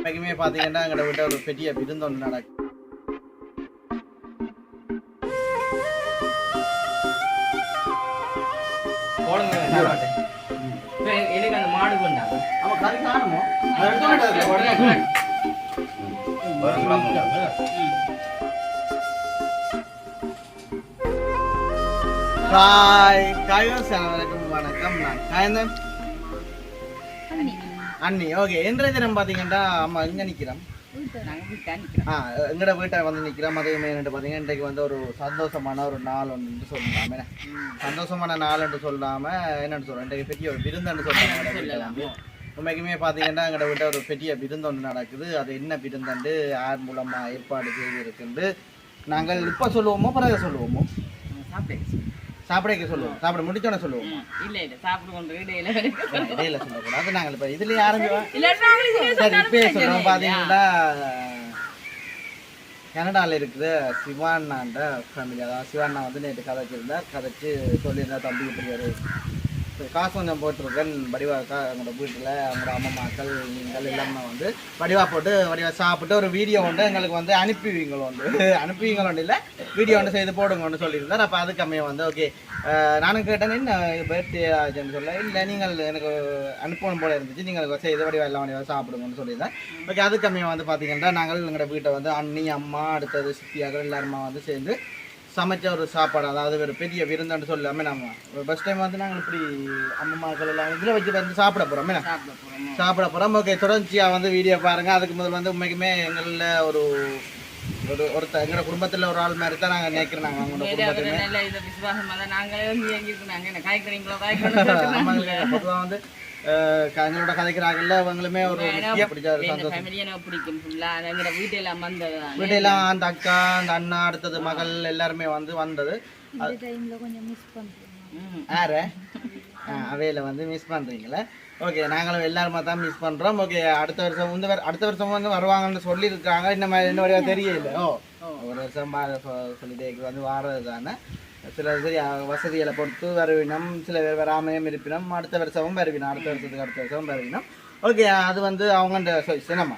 எப்பயுமே பார்த்தீங்கன்னா எங்களை விட்ட ஒரு பெரிய விருந்தொன்று நடக்கும் எனக்கு அந்த மாடு கொண்டாங்க நம்ம கறி காணுமோ. ஹாய் அனைவருக்கும் வணக்கம். நான் காயந்தன். அண்ணி ஓகே இன்றைய தினம் பார்த்தீங்கன்னா அம்மா இங்கே நிற்கிறோம் ஆ எங்கட வீட்டை வந்து நிற்கிறோம் அதுவுமே என்னட்டு பார்த்தீங்கன்னா இன்றைக்கு வந்து ஒரு சந்தோஷமான ஒரு நாள் ஒன்று சொல்லலாம் என்ன? சந்தோஷமான நாள் என்று சொல்லாம என்னன்னு சொல்றோம் இன்றைக்கு பெரிய ஒரு விருந்துன்னு சொல்றாங்க உண்மைக்குமே பார்த்தீங்கன்னா எங்கட வீட்டை ஒரு பெரிய விருந்து ஒன்று நடக்குது. அது என்ன விருந்தண்டு யார் மூலமா ஏற்பாடு செய்திருக்குண்டு நாங்கள் இப்போ சொல்லுவோமோ பிறகு சொல்லுவோமோ? சாப்பிடக்க சொல்லுவோம். சாப்பிட முடிச்சோன்னே சொல்லுவோம். இல்ல இல்ல சாப்பிட்டு கொண்டு இடையில இடையில சொல்லக்கூடாது. நாங்கள் இப்போ இதுலயே ஆரம்பிவோம் சரி இப்பயே சொல்றோம். பார்த்தீங்கன்னா கனடாவில் இருக்குது சிவானாண்ட ஃபேமிலி அதாவது சிவானா வந்து நேற்று கதைச்சிருந்தார். கதைச்சு சொல்லியிருந்தார் தம்பி இப்படி ஒரு காசு கொஞ்சம் போட்டிருக்கேன். வடிவாக்கா எங்களோட வீட்டில் அவங்களோட அம்மாக்கள் நீங்கள் எல்லாமே வந்து வடிவா போட்டு வடிவா சாப்பிட்டு ஒரு வீடியோ ஒன்று எங்களுக்கு வந்து அனுப்பிவிங்களோ வந்து ஒன்று இல்லை வீடியோ ஒன்று செய்து போடுங்கன்னு சொல்லியிருந்தார். அப்போ அதுக்கு அமைய வந்து ஓகே நானும் கேட்டேன் என்ன பர்த்டே ஆச்சுன்னு சொல்ல இல்லை நீங்கள் எனக்கு அனுப்பணும் போல இருந்துச்சு. நீங்கள் செய்து வடிவா எல்லாம் வடிவா சாப்பிடுங்கன்னு சொல்லியிருந்தேன் ஓகே அதுக்கு அமைய வந்து பார்த்தீங்கன்னா நாங்கள் எங்களோட வீட்டை வந்து அண்ணி அம்மா அடுத்தது சித்தியாக எல்லாருமா வந்து சேர்ந்து சமைச்ச ஒரு சாப்பாடு அதாவது ஒரு பெரிய விருந்துன்னு சொல்லாமல் நம்ம ஃபஸ்ட் டைம் வந்து நாங்கள் இப்படி அம்மாக்கள் எல்லாம் இதில் வச்சு வந்து சாப்பிட போகிறோம் என்ன? சாப்பிட போறோம். சாப்பிட போகிறோம் ஓகே தொடர்ச்சியாக வந்து வீடியோ பாருங்கள் அதுக்கு முதல் வந்து உண்மைக்குமே எங்களில் ஒரு ஒரு ஒருத்தர் எங்களோட குடும்பத்தில் ஒரு ஆள் மாதிரி தான் நாங்கள் நினைக்கிறோம் நாங்கள் நல்ல இது விசுவாசமா தான் நாங்களே வந்து எங்கிட்டு நாங்க என்ன காய்கறிங்களோ காய்கறி பொதுவாக வந்து எங்களோட கதைக்கிறாங்கல்ல அவங்களுமே ஒரு முக்கிய பிடிச்ச ஒரு சந்தோஷம். பிடிக்கும் ஃபுல்லா எங்க வீட்டெல்லாம் வந்தது வீட்டையெல்லாம் அந்த அக்கா அந்த அண்ணா அடுத்தது மகள் எல்லாருமே வந்து வந்தது. யாரு? அவையில் வந்து மிஸ் பண்ணுறீங்களே ஓகே நாங்களும் எல்லாருமா தான் மிஸ் பண்ணுறோம் ஓகே அடுத்த வருஷம் இந்த அடுத்த வருஷம் வந்து வருவாங்கன்னு சொல்லியிருக்காங்க. இந்த மாதிரி இன்ன வரையா தெரியல. ஓ ஒரு வருஷம் பா- சொல்லிட்டே வந்து வாரது தானே. சில சரி வசதிகளை பொறுத்து வருவினம். சில பேர் வராமையும் இருப்பினம் அடுத்த வருஷமும் வருவினம். அடுத்த வருஷத்துக்கு அடுத்த வருஷமும் வருவினம். ஓகே அது வந்து அவங்கள்ட சொய்ஸ் நம்ம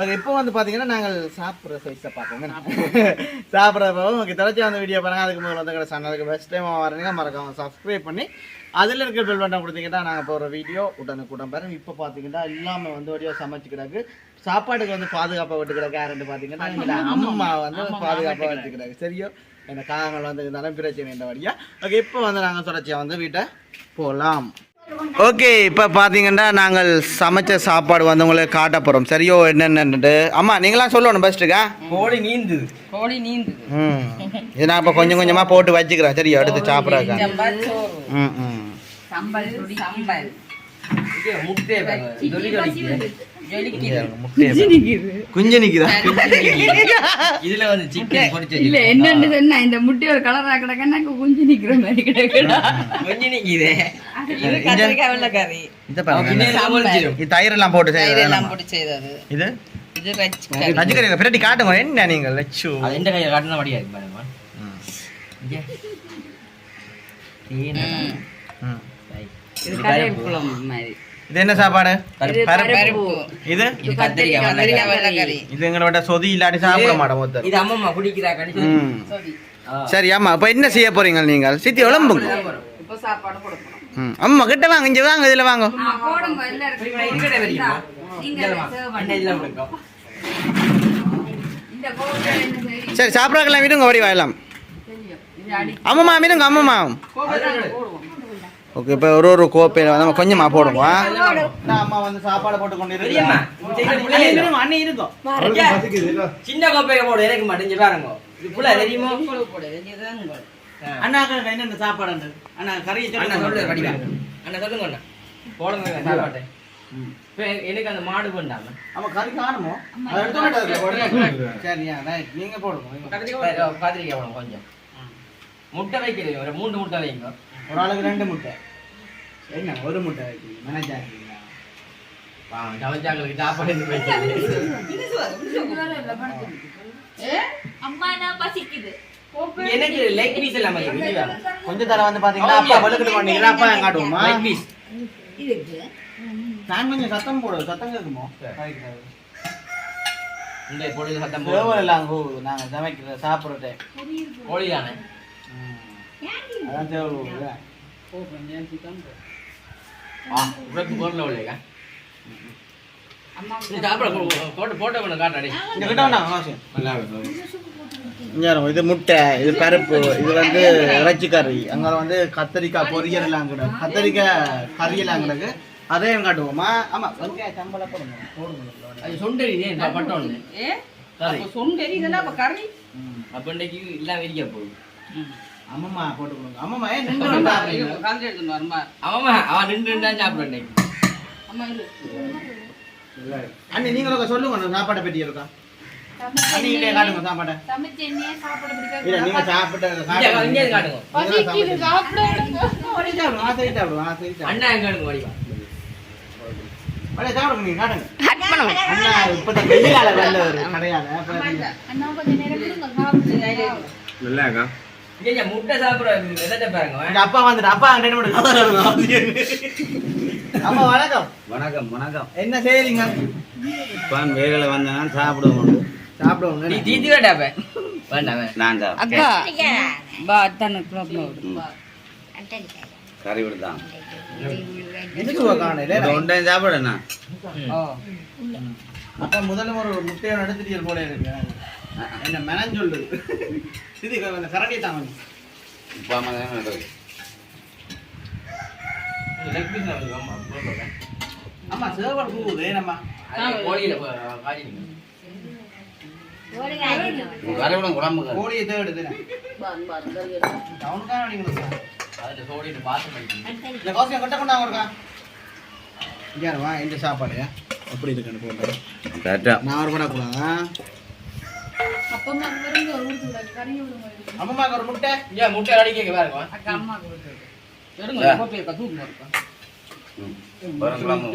ஓகே இப்போ வந்து பார்த்தீங்கன்னா நாங்கள் சாப்பிட்ற சொய்ஸை பார்ப்போம் சாப்பிட்றப்போ ஓகே தொடர்ச்சி அந்த வீடியோ பாருங்க. அதுக்கு முதல்ல வந்து எங்கள் சேனலுக்கு ஃபஸ்ட் டைம் வரீங்க மறக்காம சப்ஸ்கிரைப் பண்ணி அதில் இருக்கிற பெல் பட்டன் கொடுத்தீங்கன்னா நாங்கள் போகிற வீடியோ உடனுக்குடன் பாருங்க. இப்போ பார்த்தீங்கன்னா எல்லாமே வந்து வழியாக சமைச்சு கிடக்கு. சாப்பாடுக்கு வந்து பாதுகாப்பாக விட்டு கிடக்கு யாருன்னு பார்த்தீங்கன்னா எங்களோட அம்மா. வந்து பாதுகாப்பாக வச்சு கிடக்கு சரியோ? இந்த காகங்கள் வந்து இருந்தாலும் பிரச்சனை இந்த வழியா. ஓகே இப்போ வந்து நாங்கள் தொடர்ச்சியாக வந்து வீட்டை போகலாம் ஓகே இப்போ பார்த்தீங்கன்னா நாங்கள் சமைச்ச சாப்பாடு வந்து உங்களுக்கு காட்ட போகிறோம் சரியோ என்னென்னு அம்மா நீங்களாம் சொல்லணும் பெஸ்ட்டுக்கா கோழி நீந்து. கோழி நீந்துது ம். இது நான் இப்போ கொஞ்சம் கொஞ்சமாக போட்டு வச்சுக்கிறேன். சரியா எடுத்து சாப்பிட்றாக்கா ம் ம். சம்பல் சம்பல். குஞ்சு நிற்குதா இதுல வந்து சிக்கன் பொரிச்ச இல்ல என்னன்னு சொன்னா இந்த முட்டை ஒரு கலரா கிடக்கன்னா குஞ்சு நிக்கிற மாதிரி கிடக்குடா. கொஞ்சம் நிக்குது. இது கத்திரிக்காய் வெள்ளைக்கறி. இதை பாருங்க. இது தயிரெல்லாம் போட்டு தயிர் செய்யறது எல்லாம் போட்டு செய்தது இது? இது ரஜிகரி பிரட்டி காட்டுங்க. என்ன நீங்கள் லட்சு. அது எந்த கையில காட்டினா வடியா இருக்கு பாருங்க. இது என்ன சாப்பாடு? இது இது? எங்களோட சொதி இல்லாட்டி சாப்பிட மாட்டோம் இது குடிக்கிறா சரி ஆமா இப்போ என்ன செய்ய போறீங்க நீங்கள்? சித்தி உழம்புங்க இப்போ சாப்பாடு கொடுக்கணும் அம்மா கிட்ட வாங்க இங்க வாங்க இதுல வாங்க. சரி சாப்பிட்றதுக்கெல்லாம் விடுங்க ஓடி வாயலாம் அம்மம்மா விடுங்க அம்மம்மா ஓகே இப்போ ஒரு ஒரு கோப்பையில் வந்து நம்ம கொஞ்சமா போடுங்க அம்மா வந்து சாப்பாடு போட்டு கொண்டு சின்ன பிள்ளைங்க இல்ல. அண்ணி இருக்கும் ஐயா, சின்ன கோப்பையை போடு மட்டும் இங்க பாருங்க இது புள்ள தெரியுமா? போடு இதுதான் உங்களுக்கு அண்ணாக்கு என்ன சாப்பாடு அண்ணா கறி அண்ணா சொல்லு வடிவா அண்ணா சொல்லுங்க அண்ணா போடுங்க சாப்பாட்டை இப்ப எனக்கு அந்த மாடு பண்ணாம ஆமா கறி காணுமோ. சரியா ரைட் நீங்க போடுங்க கத்திரிக்காய் போடுங்க கொஞ்சம் முட்டை வைக்கிறீங்க ஒரு மூணு முட்டை வைங்க ஒரு ஆளுக்கு ரெண்டு முட்டை என்ன ஒரு முட்டை வைக்கிறீங்க மேனேஜா. அம்மா நான் பசிக்குது எனக்கு லெக் பீஸ் எல்லாம். கொஞ்சம் தர வந்து பாத்தீங்கன்னா அப்பா வெளுக்கிட்டு பண்ணீங்கன்னா அப்பா எங்க காட்டுவோமா லெக் பீஸ் நான் கொஞ்சம் சத்தம் போடு. சத்தம் கேட்குமோ இந்த பொழுது சத்தம் போடுது எல்லாம் கூவுது நாங்க சமைக்கிற சாப்பிட்றதே. கோழி தானே அதான் கூவுது ஆ உனக்கு நீ சாப்பிட போட்டு கொண்டு காட்டாடி இங்க கிட்ட வேண்டாம் பாருங்க, இது முட்டை இது பருப்பு இது வந்து இறைச்சி கறி. அங்க வந்து கத்தரிக்காய் பொரியல் எல்லாம் கத்தரிக்காய் கறி எல்லாம் கிடக்கு அதையும் காட்டுவோமா? ஆமா வெங்காய சம்பளம் போடுங்க. போடுங்க. அது சொண்டரி சொண்டரி இதெல்லாம் கறி? அப்ப இன்னைக்கு எல்லாம் வெடிக்க போகுது. அம்மம்மா போட்டு கொடுங்க. அம்மம்மா ஏன் நின்று வருமா அவன் ரெண்டு தான் சாப்பிடுறேன் இன்னைக்கு? அம்மா அண்ணி நீங்களும் சொல்லுங்க சாப்பாடை பற்றி இருக்கா கிட்டே காட்டுங்க சாப்பாடை சமைச்ச எண்ணெயே சாப்பிட இல்ல நீங்க சாப்பிட்ட இங்க இங்கே காட்டுங்க. பசிக்குது சாப்பிட. ஆசை சாப்பிடுவோம் ஆசை அண்ணா எங்க வடிவா சாப்பிடுங்க காட்டுங்க. அப்ப சாப்பிடுங்க. அப்பா அப்பா அம்மா வணக்கம். வணக்கம். வணக்கம் என்ன செய்றீங்க? இப்போ வேலையில் வந்தேன் சாப்பிடுவோம். சாப்பிடுவோம் நீ தீத்தி வேண்டாப்ப வேண்டாம். நான் தான் அக்கா. பா அத்தான ப்ராப்ளம் கறி விடுதான் ஒன்றையும் சாப்பிடுண்ணா அப்பா முதல்ல ஒரு முட்டையை நடத்திட்டு போல இருக்கு. என்ன மெனன் சொல்லுது இது கொஞ்சம் கரண்டி தாங்க இப்போ அம்மா தான் நடக்குது இந்த leg piece நான் வந்து அம்மா போடுறேன். ஆமா சேவல் கூவுது நம்ம. அது கோழியில போ- காய்ச்சிடுங்க. கறி விடும் குழம்பு கோழியை தேடுது டவுனுக்காக நீங்க அதுல சோடிட்டு பாத்து பண்ணிக்கணும். இந்த கோசையை கட்ட கொண்டாங்க இருக்கா இங்கே வா இந்த சாப்பாடு. எப்படி இருக்குன்னு போட்டு நான் ஒரு கூட ஒரு விடுங்க அம்மாக்கு ஒரு முட்டை. இங்க முட்டை அடிக்க பாருங்க அக்கா அம்மா கொடுத்து எடுங்க கோப்பி அக்கா தூக்கு இருக்கா வரும் குழம்பு.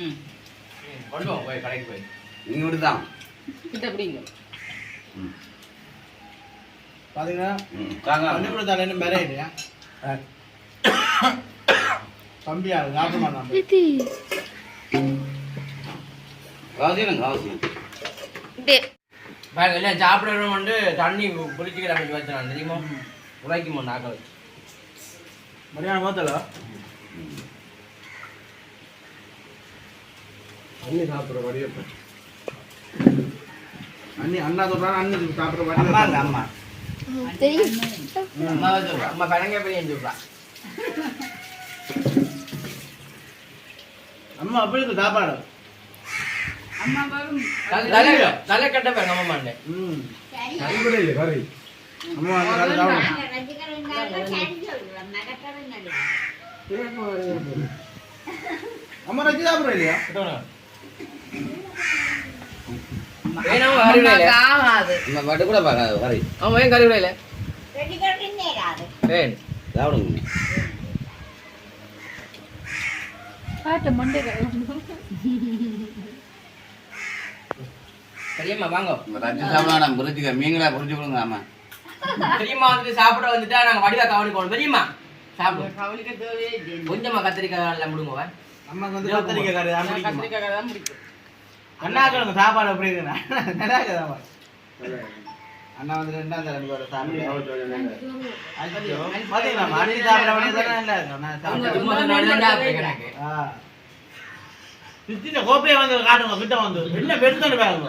ம். கொண்டு வாங்க போய் கடைக்கு போய். நீங்கள் விடுதான் கிட்ட பிடிங்க. ம். பாத்தீங்கன்னா ம் தாங்க பண்ணி கொடுத்தாலே என்ன மேரே இல்லையா தம்பியா அவசியம் பாருங்க இல்லை சாப்பிடணும் வந்து தண்ணி குளிச்சுக்கிற மாதிரி வச்சுனான் தெரியுமா? உழைக்குமா நாக்கள் மரியாதை பார்த்தல அண்ணி சாப்பிட்ற வழியை அண்ணி அண்ணா சொல்றாரு அண்ணி சாப்பிட்ற அம்மாங்க வழியை அம்மா. அம்மா சொல்றா அம்மா பழங்க போய் சொல்றா. அம்மா அப்படி இருக்கு சாப்பாடு. அம்மா வரும். தலை தலை கட்ட பாருங்க அம்மா ம். அம்மா அம்மா ரஜி சாப்பிட்ற இல்லையா வேணாம் கறிவிட இல்லை ஆகாது நம்ம பட்டு கூட பார்க்காது ஆமா பெரியம்மா வாங்க. ரஜி சாப்பிடலாம் புரிஞ்சுக்க. மீங்களா புரிஞ்சு கொடுங்க அம்மா. பெரியம்மா வந்துட்டு சாப்பிட வந்துட்டா நாங்க வடிவா கவனி போகணும் பெரியம்மா சாப்பிடு. கவலிக்க தேவையே இல்லை. கொஞ்சமா கத்திரிக்காய் எல்லாம் முடுங்க அம்மாக்கு வந்து கத்திரிக்காய்? கத்திரிக்காய் தான் பிடிக்கும். அண்ணா கிழங்கு சாப்பாடு எப்படி இருக்குண்ணா நல்லா இருக்குதாம்மா அண்ணா வந்து ரெண்டாம் தரம் பேர் சாப்பிடு பாத்தீங்களா அண்ணி? சாப்பிட நல்லா இருக்கு. சித்தின கோப்பையை வந்து காட்டுங்க கிட்ட வந்து. என்ன பெருசான பாருங்க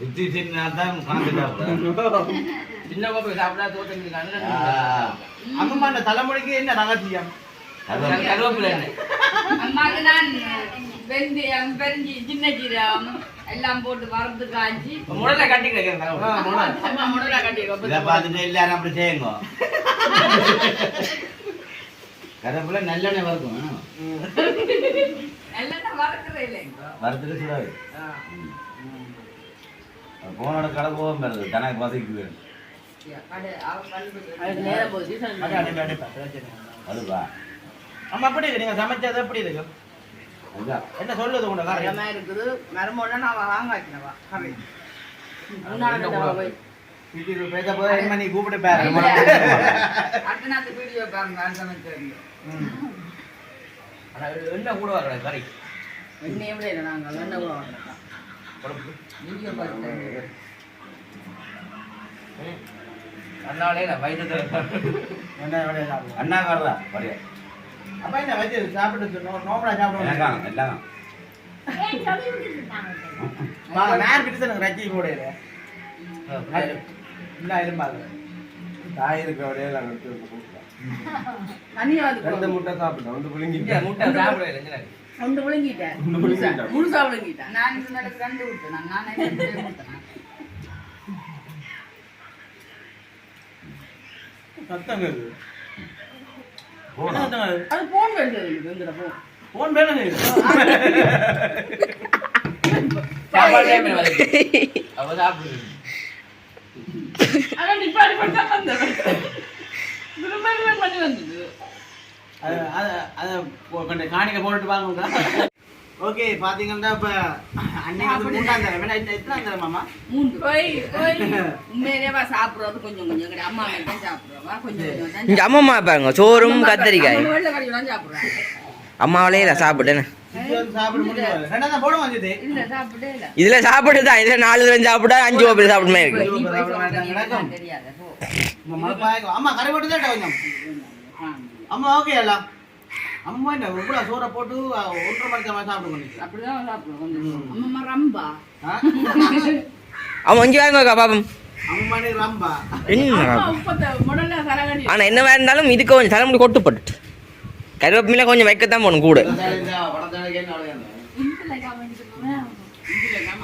சித்தி சின்ன தான் சின்ன கோப்பை தோட்டம் தலைமுறைக்கு என்ன ரகசியம்? கருவேப்பிலை அம்மாக்கு வெந்தயம் பெருஞ்சி சின்ன ஜீரகம் எல்லாம் போட்டு வறுத்து காய்ச்சி முடலை கட்டி முடலா கட்டிடுவோம் இதை பார்த்துட்டு எல்லாரும் அப்படி செய்யுங்க கருவேப்பிலை நல்லெண்ணெய் வறுக்கும் ம். எல்லாம் வறுக்கிறே இல்லைங்க வறுத்துட்டு சுடாது போனோட கடை போகும் தனக்கு வேணும் இல்லை. அதுவா அம்மா எப்படி இருக்கு நீங்க சமைச்சது எப்படி இருக்கு என்ன சொல்லுது உங்க காரணம் பயமா இருக்குது. மருமோட நான் வாங்காச்சினவா கறி முன்னாடி போய். வீட்டுக்கு பேச போது என்ன நீ கூப்பிட்டு பாரு அடுத்த நாள் வீடியோ பாருங்க. அந்த ஆனா என்ன கூட வர கறி எண்ணெய் விட இல்லை நாங்கள் எண்ணெய் கூட வாங்கினோம் அதனாலே நான் வயிற்று என்ன அண்ணா வரையா அப்ப என்ன வச்சு சாப்பிட்டு நோம்பலா சாப்பிடுவோம் எல்லாம் பிடிச்சு எனக்கு ரச்சி கூட இல்லை தாய் இருக்க அப்படியே எடுத்து ரெண்டு முட்டை சாப்பிட்டேன் வந்து இங்க முட்டை சாப்பிடல முழுசா நான் விட்டேன் நான் விட்டேன் சத்தம் போனா. என்ன சத்தம் கேக்குது? அது போன் போ போன் பேர கேக்குது சாப்பாடு time ல வருது. அவ சாப்பிடுது. ஆனா நிப்பாடி பண்ணா வந்தது திரும்ப திரும்ப பண்ணி வந்தது. அது அது அது கொ- கொஞ்சம் காணிக்க போட்டு வாங்க ஓகே பாத்தீங்கன்னா இப்ப அன்னைக்கு வந்து மூன்றாம் தரம். வேணா இந்த எத்தனாம் தரம் மாமா? மூன்று போய் போய். உண்மையிலேவா சாப்பிடுறது கொஞ்சம் கொஞ்சம். கிடையாது அம்மா தான் சாப்பிடுறவா கொஞ்சம் இங்க அம்மா பாருங்க சோறும் கத்தரிக்காய் சாப்பிடுறாங்க. அம்மாவிலே நான் சாப்பிட்டேன் இதுல சாப்பிட்டுதான் இதுல நாலு பேரும் சாப்பிட்டா அஞ்சு பேர் சாப்பிடுமே இருக்கு. அம்மா ஓகே அல்ல அம்மா என்ன இவ்வளோ சோறை போட்டு ஒன்றரை மணிக்கு மாதிரி சாப்பிட முடியும் அப்படிதான் சாப்பிடுவோம் கொஞ்சம் அம்மா ரம்பா. அவன் வாங்க ஆனா இருந்தாலும் இதுக்கு கொஞ்சம் தலைமுடி கொட்டுப்பட்டு கருவேப்பில கொஞ்சம் வைக்கத்தான் போகணும் கூட. படத்தாளுக்கு என்ன அவ்வளோ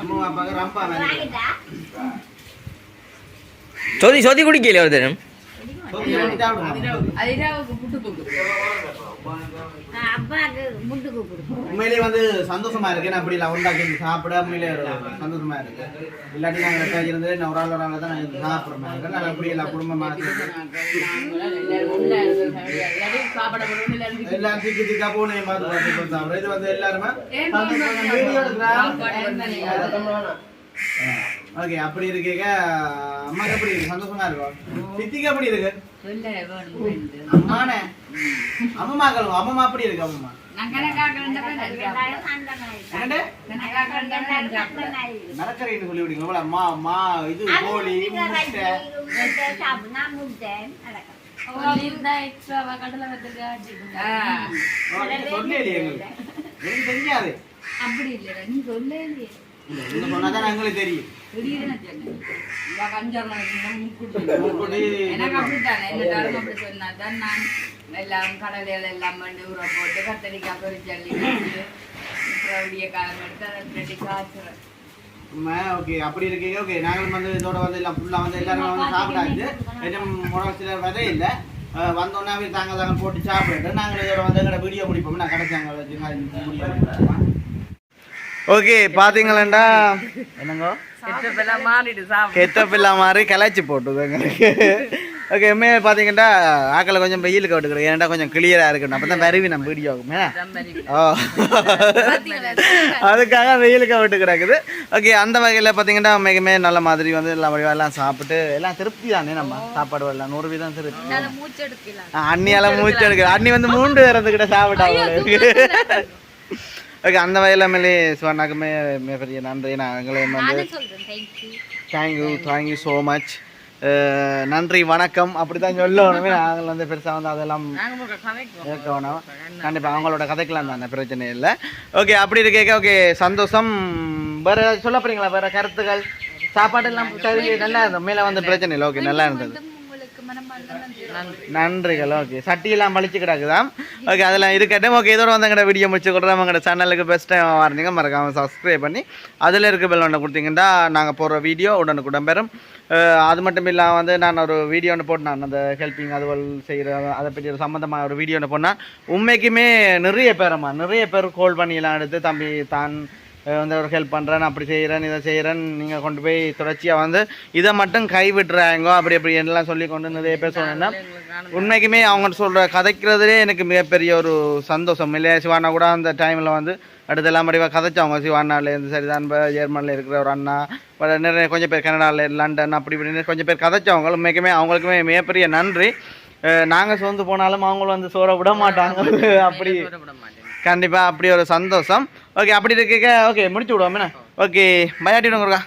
அம்மா அப்பாவுக்கு ரம்பா வேணும் சொதி சொதி குடிக்கல ஒரு தினம்? உண்மையிலேயே வந்து சந்தோஷமா இருக்கு. நான் அப்படி இல்லை உண்டாக்கி சாப்பிட உண்மையிலே ஒரு சந்தோஷமா இருக்கு. இல்லாட்டி நாங்கள் இருந்து நான் ஒரு ஆள் ஒரு ஆள் தான் நாங்கள் சாப்பிட்றோம் நாங்கள் அப்படி எல்லாம் குடும்பமாக சாப்பிட போறோம் எல்லாரும் எல்லாம் திக்கு திக்கா பூனை பார்த்து பார்த்து சாப்பிட்றோம் இது வந்து எல்லாருமே? ஓகே அப்படி இருக்கீங்க அம்மாக்கு எப்படி இருக்கு? சந்தோஷமா இருக்கும் சித்திக்கு எப்படி இருக்கு? அம்மானே? அம்மாக்கள் அம்மா அப்படி இருக்கு அம்மா மரக்கரைன்னு சொல்லி விடுங்க அம்மா அம்மா இது கோழி முட்டை. சொல்லலையே எங்களுக்கு. எனக்கு தெரியாது அப்படி இல்லடா நீ சொல்ல இல்லையே நீங்க சொன்னாதான் எங்களுக்கு தெரியும். எனக்கு அப்படித்தானே எல்லாரும் அப்படி சொன்னாதான் நான் எல்லாம் கடலையில எல்லாம் பண்ணி ஊற போட்டு கத்தரிக்காய் பொரிச்சல்லி அப்புறம் விடிய காலம் எடுத்து காய்ச்சுறேன் ஓகே அப்படி இருக்கீங்க ஓகே நாங்களும் வந்து இதோட வந்து எல்லாம் ஃபுல்லாக வந்து எல்லாரும் வந்து சாப்பிடாது இன்னும் முறை சிலர் இல்லை. வந்தோடனே தாங்க தாங்க போட்டு சாப்பிட்டு நாங்கள் இதோட வந்து எங்களோட வீடியோ முடிப்போம் நான் கடைச்சாங்க வச்சு ஓகே பார்த்தீங்களா என்னங்கோ? எல்லாம் கெட்டப் இல்லாம மாதிரி கிளச்சி போட்டுது எங்களுக்கு ஓகே உண்மையாக பார்த்தீங்கன்னா ஆக்களை கொஞ்சம் வெயிலுக்கு விட்டுக்கிறோம் ஏன்டா கொஞ்சம் கிளியராக இருக்கணும். அப்போ தான் வருவி நம்ம வீடியோக்குமே ஓ. அதுக்காக வெயிலுக்கு விட்டு கிடக்குது ஓகே அந்த வகையில் பார்த்தீங்கன்னா மிகமே நல்ல மாதிரி வந்து எல்லா வழியாக எல்லாம் சாப்பிட்டு எல்லாம் திருப்தி தானே நம்ம சாப்பாடு வரலாம் நூறு வீதம் திருப்தி. ஆ, அண்ணியால மூச்சு எடுக்குது அண்ணி வந்து மூன்று பேரத்துக்கிட்ட சாப்பிட்டாங்க ஓகே அந்த வகையில் மேலே சிவனாக்குமே மிகப்பெரிய நன்றி. நான் எங்களை வந்து தேங்க்யூ தேங்க்யூ ஸோ மச் நன்றி வணக்கம் அப்படி தான் சொல்லணுமே. நாங்கள் வந்து பெருசாக வந்து அதெல்லாம் கேட்க வேணாம். கண்டிப்பாக அவங்களோட கதைக்கலாம் தானே பிரச்சனை இல்லை. ஓகே அப்படி இருக்கேக்க ஓகே சந்தோஷம். வேற சொல்ல போறீங்களா? வேற கருத்துக்கள்? சாப்பாடு எல்லாம் சரி நல்லா இருந்தது. மேலே வந்து பிரச்சனை இல்லை. ஓகே நல்லா இருந்தது. நன்றிகள் ஓகே சட்டியெல்லாம் பழிச்சு கிடக்குதாம் ஓகே அதெல்லாம் இருக்கட்டும். ஓகே இதோட வந்து எங்கள்ட வீடியோ முடிச்சு கொடுறோம் எங்கள்ட சேனலுக்கு பெஸ்ட் டைம் வரீங்க மறக்காம சப்ஸ்கிரைப் பண்ணி அதில் இருக்க பெல் ஒன்று கொடுத்தீங்கன்னா நாங்கள் போடுற வீடியோ உடனுக்குடன் பெறும். அது மட்டும் இல்லாமல் வந்து நான் ஒரு வீடியோ ஒன்று போட்டு நான் அந்த ஹெல்ப்பிங் அதுவல் செய்கிற அதை பற்றி ஒரு சம்மந்தமாக ஒரு வீடியோ ஒன்று போனால் உண்மைக்குமே நிறைய பேரம்மா நிறைய பேர் கால் பண்ணியெல்லாம் எடுத்து தம்பி தான் வந்து ஒரு ஹெல்ப் பண்ணுறேன் அப்படி செய்கிறேன் இதை செய்கிறேன் நீங்கள் கொண்டு போய் தொடர்ச்சியாக வந்து இதை மட்டும் கை விட்டுறாங்க அப்படி அப்படி எல்லாம் சொல்லி கொண்டு நிறைய பேர் சொன்னேன்னா உண்மைக்குமே அவங்க சொல்கிற கதைக்கிறதுலே எனக்கு மிகப்பெரிய ஒரு சந்தோஷம். இல்லையா சிவானா கூட அந்த டைமில் வந்து அடுத்தெல்லாம் முடிவாக கதைச்சவங்க. சிவானாலேருந்து சரிதான் இப்போ ஜெர்மனியில் இருக்கிற ஒரு அண்ணா நிறைய கொஞ்சம் பேர் கனடாவில் லண்டன் அப்படி இப்படின்னு கொஞ்சம் பேர் கதைச்சவங்க உண்மைக்குமே அவங்களுக்குமே மிகப்பெரிய நன்றி. நாங்கள் சோர்ந்து போனாலும் அவங்களும் வந்து சோற விட மாட்டாங்க. அப்படி கண்டிப்பாக அப்படி ஒரு சந்தோஷம். ஓகே அப்படி இருக்க ஓகே முடிச்சு விடுவோம். ஓகே பயாட்டி இருக்கா